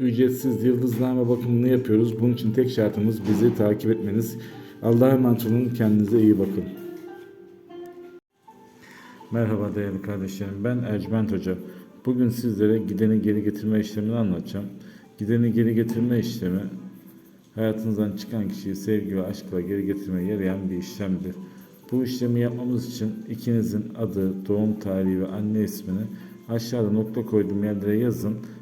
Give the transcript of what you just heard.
ücretsiz yıldızname bakımını yapıyoruz. Bunun için tek şartımız bizi takip etmeniz. Allah'a emanet olun. Kendinize iyi bakın. Merhaba değerli kardeşlerim. Ben Ercüment Hoca. Bugün sizlere gideni geri getirme işlemini anlatacağım. Gideni geri getirme işlemi hayatınızdan çıkan kişiyi sevgi ve aşkla geri getirmeye yarayan bir işlemdir. Bu işlemi yapmamız için ikinizin adı, doğum tarihi ve anne ismini aşağıda nokta koyduğum yerlere yazın